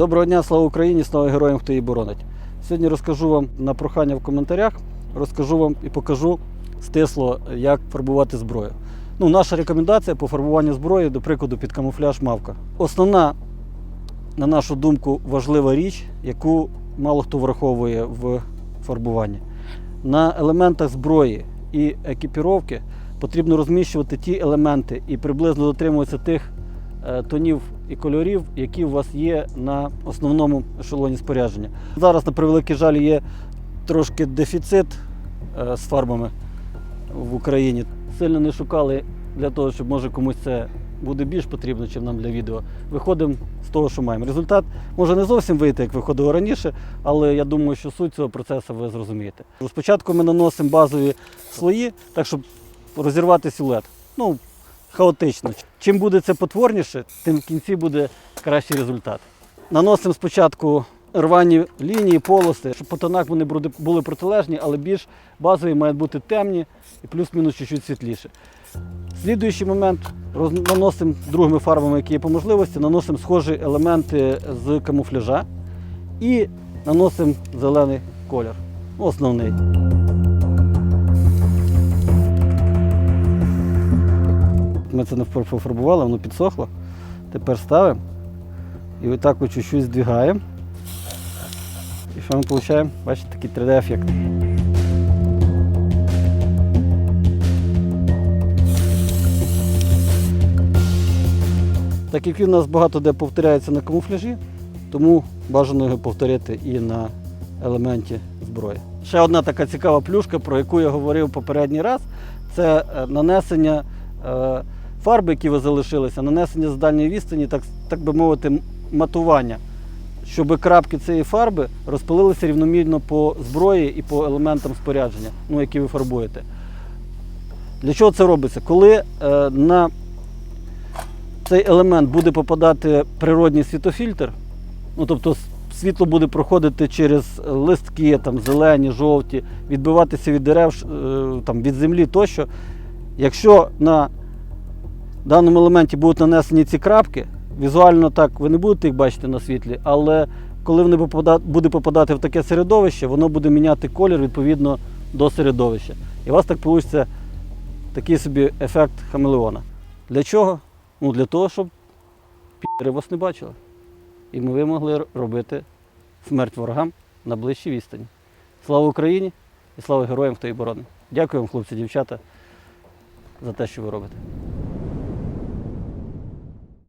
Доброго дня, слава Україні, слава героям, хто її боронить. Сьогодні розкажу вам на прохання в коментарях, розкажу вам і покажу стисло, як фарбувати зброю. Ну, наша рекомендація по фарбуванню зброї, до прикладу, під камуфляж мавка. Основна, на нашу думку, важлива річ, яку мало хто враховує в фарбуванні. На елементах зброї і екіпіровки потрібно розміщувати ті елементи і приблизно дотримуватися тих тонів і кольорів, які у вас є на основному ешелоні спорядження. Зараз, на превеликий жаль, є трошки дефіцит е, з фарбами в Україні. Сильно не шукали для того, щоб може комусь це буде більш потрібно, ніж нам для відео. Виходимо з того, що маємо. Результат може не зовсім вийти, як виходило раніше, але я думаю, що суть цього процесу ви зрозумієте. Спочатку ми наносимо базові слої, так щоб розірвати силует. Ну, хаотично. Чим буде це потворніше, тим в кінці буде кращий результат. Наносимо спочатку рвані лінії, полоси, щоб по тонах вони були протилежні, але більш базові мають бути темні і плюс-мінус чуть-чуть світліше. Слідуючий момент наносимо другими фарбами, які є по можливості, наносимо схожі елементи з камуфляжа і наносимо зелений колір. Основний. Ми це не пофарбували, воно підсохло. Тепер ставимо і отак от чуть-чуть здвигаємо. І що ми отримуємо? Бачите, такий 3D-ефект. Так як він у нас багато де повторяється на камуфляжі, тому бажано його повторити і на елементі зброї. Ще одна така цікава плюшка, про яку я говорив попередній раз, це е, нанесення е, фарби, які ви залишилися, нанесення з дальньої відстані, так, так би мовити, матування, щоб крапки цієї фарби розпилилися рівномірно по зброї і по елементам спорядження, ну, які ви фарбуєте. Для чого це робиться? Коли е, на цей елемент буде попадати природній світофільтр, ну тобто світло буде проходити через листки, там, зелені, жовті, відбиватися від дерев, е, там, від землі тощо. Якщо на даному елементі будуть нанесені ці крапки, візуально так ви не будете їх бачити на світлі, але коли вони буде попадати в таке середовище, воно буде міняти колір відповідно до середовища. І у вас так вийде такий собі ефект хамелеона. Для чого? Ну, для того, щоб пі***ри вас не бачили. І ми могли робити смерть ворогам на ближчій відстані. Слава Україні і слава героям, хто її боронить. Дякую вам, хлопці, дівчата, за те, що ви робите.